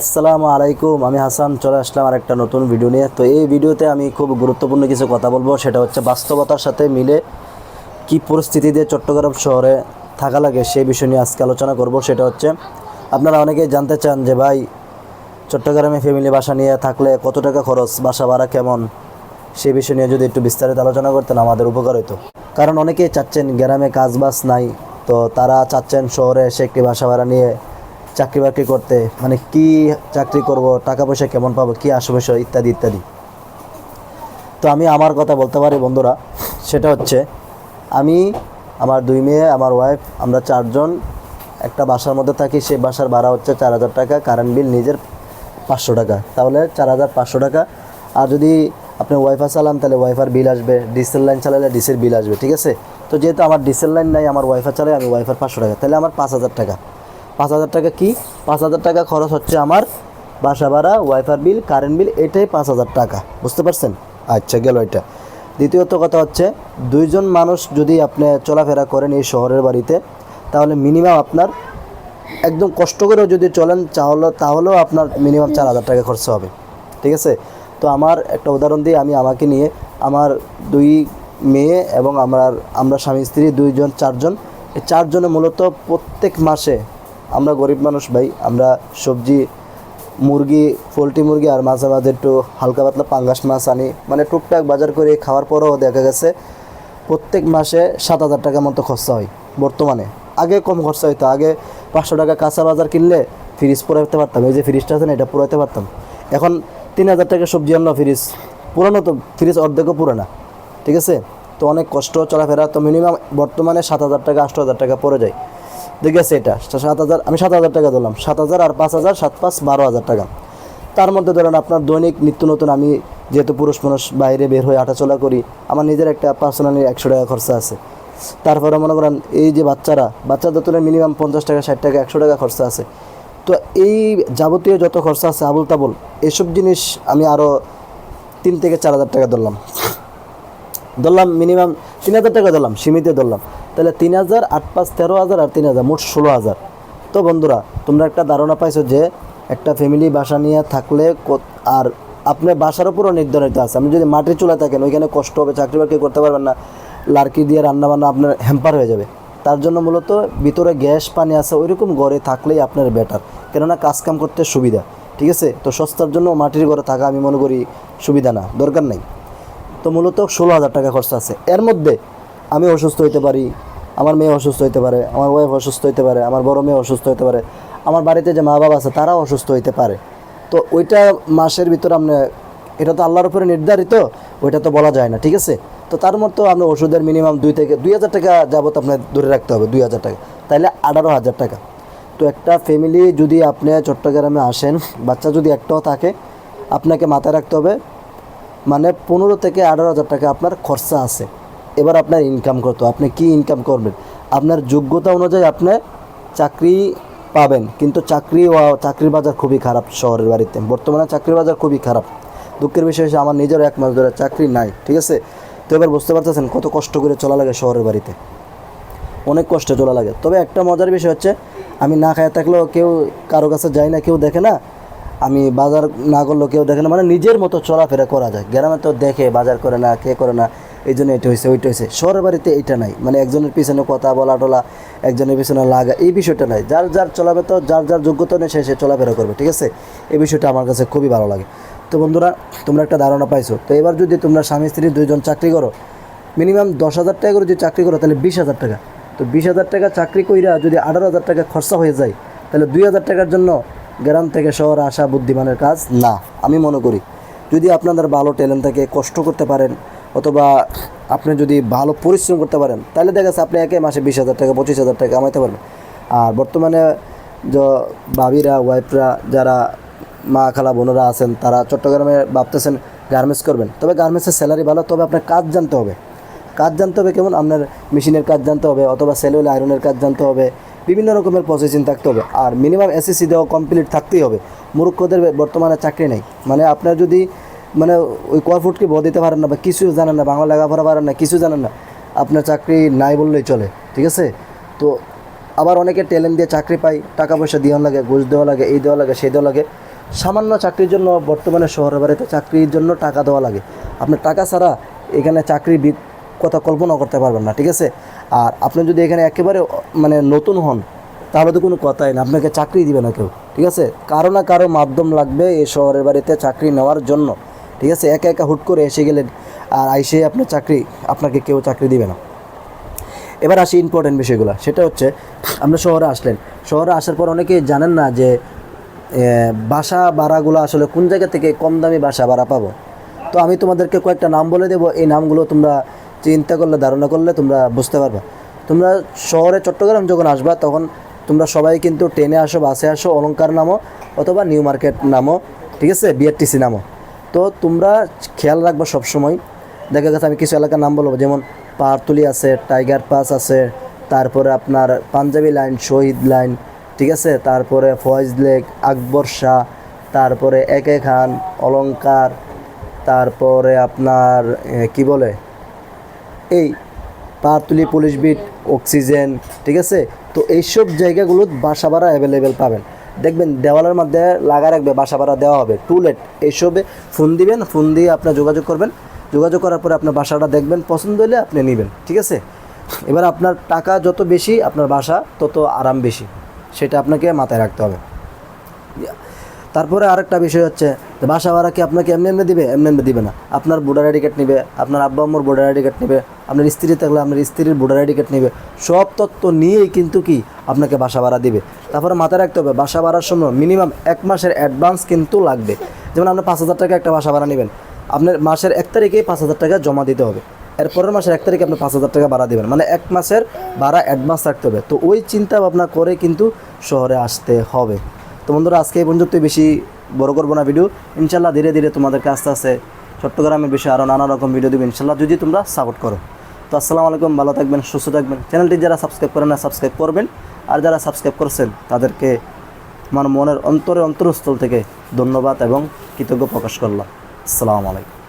আসসালামু আলাইকুম, আমি হাসান, চলে আসলাম আর একটা নতুন ভিডিও নিয়ে। তো এই ভিডিওতে আমি খুব গুরুত্বপূর্ণ কিছু কথা বলব, সেটা হচ্ছে বাস্তবতার সাথে মিলে কি পরিস্থিতি দিয়ে চট্টগ্রাম শহরে থাকা লাগে সেই বিষয় নিয়ে আজকে আলোচনা করব। সেটা হচ্ছে, আপনারা অনেকেই জানতে চান যে ভাই, চট্টগ্রামে ফ্যামিলি বাসা নিয়ে থাকলে কত টাকা খরচ, বাসা ভাড়া কেমন? সেই বিষয় নিয়ে যদি একটু বিস্তারিত আলোচনা করতেন, আমাদের উপকার হতো কারণ অনেকেই চাচ্ছেন গ্রামে কাজ বাস নাই, তো তারা চাচ্ছেন শহরে এসে একটি বাসা ভাড়া নিয়ে চাকরি বাকরি করতে মানে কি চাকরি করব, টাকা পয়সা কেমন পাবো, কি আসবে ইত্যাদি ইত্যাদি। তো আমি আমার কথা বলতে পারি বন্ধুরা, সেটা হচ্ছে আমি, আমার দুই মেয়ে, আমার ওয়াইফ আমরা চারজন একটা বাসার মধ্যে থাকি, সেই বাসার ভাড়া হচ্ছে চার হাজার টাকা কারেন্ট বিল নিজের পাঁচশো টাকা। তাহলে চার হাজার পাঁচশো টাকা। আর যদি আপনি ওয়াইফাই চালান, তাহলে ওয়াইফার বিল আসবে ডিসেল লাইন চালালে ডিসের বিল আসবে, ঠিক আছে? তো যেহেতু আমার ডিসেল লাইন নাই, আমার ওয়াইফাই চালাই, আমি ওয়াইফার পাঁচশো টাকা, তাহলে আমার পাঁচ হাজার টাকা। পাঁচ হাজার টাকা কি? পাঁচ হাজার টাকা খরচ হচ্ছে আমার বাসা ভাড়া ওয়াইফার বিল কারেন্ট বিল এটাই পাঁচ হাজার টাকা। বুঝতে পারছেন? আচ্ছা গেল এটা। দ্বিতীয়ত কথা হচ্ছে, দুইজন মানুষ যদি আপনি চলাফেরা করেন এই শহরের বাড়িতে, তাহলে মিনিমাম আপনার একদম কষ্ট করেও যদি চলেন, তাহলে, তাহলেও আপনার মিনিমাম চার হাজার টাকা খরচা হবে। ঠিক আছে? তো আমার একটা উদাহরণ দিয়ে আমি আমাকে নিয়ে, আমার দুই মেয়ে এবং আমার, আমরা স্বামী স্ত্রী, দুইজন, চারজন, এই চারজনে মূলত প্রত্যেক মাসে আমরা গরিব মানুষ ভাই, আমরা সবজি, মুরগি, পোলট্রি মুরগি আর মাঝে মাঝে একটু হালকা পাতলা পাঙ্গাস মাছ আনি। মানে টুকটাক বাজার করে খাওয়ার পরেও দেখা গেছে, প্রত্যেক মাসে সাত হাজার টাকার মতো খরচা হয় বর্তমানে। আগে কম খরচা হইতো, আগে পাঁচশো টাকা কাঁচা বাজার কিনলে ফ্রিজ পুরাইতে পারতাম, এই যে ফ্রিজটা আছে না, এটা পুরাইতে পারতাম। এখন তিন হাজার টাকা সবজি আনলো ফ্রিজ পুরানো তো ফ্রিজ অর্ধেকও পুরানা, ঠিক আছে? তো অনেক কষ্ট, চলাফেরা, তো মিনিমাম বর্তমানে সাত হাজার টাকা, আট হাজার টাকা পড়ে যায়। ঠিক আছে এটা। সাত হাজার, আমি সাত হাজার টাকা ধরলাম। সাত হাজার আর পাঁচ হাজার, সাত পাঁচ, বারো হাজার টাকা। তার মধ্যে ধরেন আপনার দৈনিক নিত্য নতুন আমি যেহেতু পুরুষ মানুষ বাইরে বের হয়ে হাঁটাচলা করি, আমার নিজের একটা পার্সোনালি একশো টাকা খরচা আছে। তারপরে মনে করেন এই যে বাচ্চারা, বাচ্চাদের তুলে মিনিমাম পঞ্চাশ টাকা, ষাট টাকা, একশো টাকা খরচা আছে। তো এই যাবতীয় যত খরচা আছে আবুল তাবুল এসব জিনিস আমি আরও তিন থেকে চার হাজার টাকা ধরলাম। ধরলাম মিনিমাম তিন হাজার টাকা ধরলাম, সীমিত ধরলাম। তাহলে তিন হাজার, আট পাঁচ, তেরো হাজার আর তিন হাজার, মোট ষোলো হাজার। তো বন্ধুরা, তোমরা একটা ধারণা পাইছো যে একটা ফ্যামিলি বাসা নিয়ে থাকলে আর আপনার বাসার উপরও নির্ধারিত আছে। আপনি যদি মাটির চুলা থাকেন, ওইখানে কষ্ট হবে, চাকরি বাকরি করতে পারবেন না লার্কি দিয়ে রান্না বান্না আপনার হ্যাম্পার হয়ে যাবে। তার জন্য মূলত ভিতরে গ্যাস, পানি আছে, ওইরকম ঘরে থাকলেই আপনার বেটার কেননা কাজ কাম করতে সুবিধা, ঠিক আছে? তো সস্তার জন্য মাটির ঘরে থাকা আমি মনে করি সুবিধা না, দরকার নাই। তো মূলত ষোলো হাজার টাকা খরচা আছে। এর মধ্যে আমি অসুস্থ হইতে পারি, আমার মেয়ে অসুস্থ হইতে পারে, আমার ওয়াইফ অসুস্থ হইতে পারে, আমার বড় মেয়ে অসুস্থ হইতে পারে, আমার বাড়িতে যে মা বাবা আছে তারাও অসুস্থ হইতে পারে। তো ওইটা মাসের ভিতরে আপনি এটা তো আল্লাহর উপরে নির্ধারিত, ওইটা তো বলা যায় না, ঠিক আছে? তো তার মতো আপনি ওষুধের মিনিমাম দুই থেকে, দুই হাজার টাকা যাবত আপনার ধরে রাখতে হবে, দুই হাজার টাকা। তাইলে আঠারো হাজার টাকা। তো একটা ফ্যামিলি যদি আপনি চট্টগ্রামে আসেন, বাচ্চা যদি একটাও থাকে, আপনাকে মাথায় রাখতে হবে মানে পনেরো থেকে আঠারো হাজার টাকা আপনার খরচা আছে। এবার আপনার ইনকাম কত? আপনি কি ইনকাম করবেন? আপনার যোগ্যতা অনুযায়ী আপনি চাকরি পাবেন, কিন্তু চাকরি চাকরির বাজার খুবই খারাপ শহরের বাড়িতে। বর্তমানে চাকরির বাজার খুবই খারাপ। দুঃখের বিষয় হচ্ছে আমার নিজের এক মাস ধরে চাকরি নাই, ঠিক আছে? তো এবার বুঝতে পারতেছেন কত কষ্ট করে চলা লাগে শহরের বাড়িতে। অনেক কষ্টে চলা লাগে। তবে একটা মজার বিষয় হচ্ছে, আমি না খায় থাকলেও কেউ কারও কাছে যায় না, কেউ দেখে না। আমি বাজার না করলেও কেউ দেখে না। মানে নিজের মতো চলাফেরা করা যায়। গ্রামে তো দেখে, বাজার করে না, কে করে না। এই জন্য এটা হয়েছে ওইটা হয়েছে শহরের বাড়িতে এইটা নাই। মানে একজনের পিছনে কথা বলা টলা, একজনের পিছনে লাগা, এই বিষয়টা নাই। যার যার চলাবে তো যার যার যোগ্যতা নেই, সে সে চলাফেরা করবে, ঠিক আছে? এই বিষয়টা আমার কাছে খুবই ভালো লাগে। তো বন্ধুরা, তোমরা একটা ধারণা পাইছো। তো এবার যদি তোমরা স্বামী, স্ত্রী দুইজন চাকরি করো, মিনিমাম দশ হাজার টাকা করে যদি চাকরি করো, তাহলে বিশ হাজার টাকা। তো বিশ হাজার টাকা চাকরি কইরা যদি আঠারো হাজার টাকা খরচা হয়ে যায়, তাহলে দুই হাজার টাকার জন্য গ্রাম থেকে শহর আসা বুদ্ধিমানের কাজ না, আমি মনে করি। যদি আপনাদের ভালো ট্যালেন্ট থাকে, কষ্ট করতে পারেন অথবা আপনি যদি ভালো পরিশ্রম করতে পারেন, তাহলে দেখা আপনি একে মাসে বিশ হাজার টাকা, পঁচিশ হাজার টাকা কামাইতে পারবেন। আর বর্তমানে যে, ভাবিরা, ওয়াইফরা যারা মা, খালা, বোনেরা আছেন, তারা চট্টগ্রামে ভাবতেছেন গার্মেন্টস করবেন। তবে গার্মেন্টসের স্যালারি ভালো, তবে আপনার কাজ জানতে হবে। কাজ জানতে হবে কেমন? আপনার মেশিনের কাজ জানতে হবে, অথবা সেলুল আয়রনের কাজ জানতে হবে, বিভিন্ন রকমের প্রসেসিং থাকতে হবে। আর মিনিমাম এসএসসি দেওয়া কমপ্লিট থাকতেই হবে। মূর্খদের বর্তমানে চাকরি নেই। মানে আপনার যদি মানে ওই কয় ফুটকে ব দিতে পারেন না বা কিছু জানেন না, বাংলা লেখাপড়া পারেন না, কিছু জানেন না, আপনার চাকরি নাই বললেই চলে, ঠিক আছে? তো আবার অনেকে ট্যালেন্ট দিয়ে চাকরি পায়, টাকা পয়সা দেওয়া লাগে, ঘুষ দেওয়া লাগে, এই দেওয়া লাগে, সেই দেওয়া লাগে। সামান্য চাকরির জন্য বর্তমানে শহরের বাড়িতে চাকরির জন্য টাকা দেওয়া লাগে। আপনার টাকা ছাড়া এখানে চাকরি কথা কল্পনা করতে পারবেন না, ঠিক আছে? আর আপনি যদি এখানে একেবারে মানে নতুন হন, তাহলে তো কোনো কথাই না, আপনাকে চাকরি দিবে না কেউ, ঠিক আছে? কারও না কারও মাধ্যম লাগবে এই শহরের বাড়িতে চাকরি নেওয়ার জন্য। ঠিক আছে? একা একা হুট করে এসে গেলেন আর আইসে আপনার চাকরি, আপনাকে কেউ চাকরি দিবে না। এবার আসি ইম্পর্টেন্ট বিষয়গুলো। সেটা হচ্ছে, আমরা শহরে আসলেন। শহরে আসার পর অনেকেই জানেন না যে বাসা ভাড়াগুলো আসলে কোন জায়গা থেকে কম দামি বাসা ভাড়া পাবো? তো আমি তোমাদেরকে কয়েকটা নাম বলে দেবো। এই নামগুলো তোমরা চিন্তা করলে, ধারণা করলে তোমরা বুঝতে পারবে। তোমরা শহরে চট্টগ্রাম যখন আসবা, তখন তোমরা সবাই কিন্তু ট্রেনে আসো, বাসে আসো, অলংকার নামো অথবা নিউ মার্কেট নামো, ঠিক আছে? বিআরটিসি নামো। তো তোমরা খেয়াল রাখবা সবসময়। দেখা গেছে আমি কিছু এলাকার নাম বলব, যেমন পাহাড়তলি আছে, টাইগার পাস আছে, তারপরে আপনার পাঞ্জাবি লাইন, শহীদ লাইন, ঠিক আছে? তারপরে ফয়েজ লেক, আকবর শাহ, তারপরে একে খান অলঙ্কার তারপরে আপনার কি বলে? এই পাহাড়তলি পুলিশ বিট, অক্সিজেন, ঠিক আছে? তো এইসব জায়গাগুলো বাসা ভাড়া অ্যাভেলেবেল পাবেন। দেখবেন দেওয়ালের মধ্যে লাগা রাখবে, বাসা ভাড়া দেওয়া হবে। টুলেট এইসবে ফোন দিবেন ফোন দিয়ে আপনার যোগাযোগ করবেন। যোগাযোগ করার পরে আপনার বাসাটা দেখবেন, পছন্দ হলে আপনি নেবেন, ঠিক আছে? এবার আপনার টাকা যত বেশি আপনার বাসা, তত আরাম বেশি। সেটা আপনাকে মাথায় রাখতে হবে। তারপরে আরেকটা বিষয় হচ্ছে, যে বাসা ভাড়া কি আপনাকে এমনি এমনি দিবে? এমনি এমনি দিবে না। আপনার ভোটার আইডি কার্ড নেবে, আপনার আব্বা আম্মুর ভোটার আইডি কার্ড নেবে, আপনার স্ত্রী থাকলে আপনার স্ত্রীর ভোটার আইডি কার্ড নেবে। সব তথ্য নিয়েই কিন্তু কি আপনাকে বাসা ভাড়া দিবে। তারপরে মাথায় রাখতে হবে বাসা ভাড়ার সময় মিনিমাম এক মাসের অ্যাডভান্স কিন্তু লাগবে। যেমন আপনি পাঁচ হাজার টাকা একটা বাসা ভাড়া নেবেন, আপনার মাসের এক তারিখেই পাঁচ হাজার টাকা জমা দিতে হবে। এর পরের মাসের এক তারিখে আপনি পাঁচ হাজার টাকা ভাড়া দেবেন মানে এক মাসের ভাড়া অ্যাডভান্স রাখতে হবে। তো ওই চিন্তা ভাবনা করে কিন্তু শহরে আসতে হবে। বন্ধুরা, আজকে এই পর্যন্ত বেশি বড় করব না ভিডিও ইনশাল্লাহ ধীরে ধীরে তোমাদেরকে আস্তে আস্তে চট্টগ্রামের বিষয়ে আরও নানা রকম ভিডিও দেবো, ইনশাল্লাহ। যদি তোমরা সাপোর্ট করো। তো আসসালামু আলাইকুম, ভালো থাকবেন, সুস্থ থাকবেন। চ্যানেলটি যারা সাবস্ক্রাইব করেন না সাবস্ক্রাইব করবেন। আর যারা সাবস্ক্রাইব করছেন, তাদেরকে আমার মনের অন্তরে অন্তরস্থল থেকে ধন্যবাদ এবং কৃতজ্ঞ প্রকাশ করলাম। আসসালামু আলাইকুম।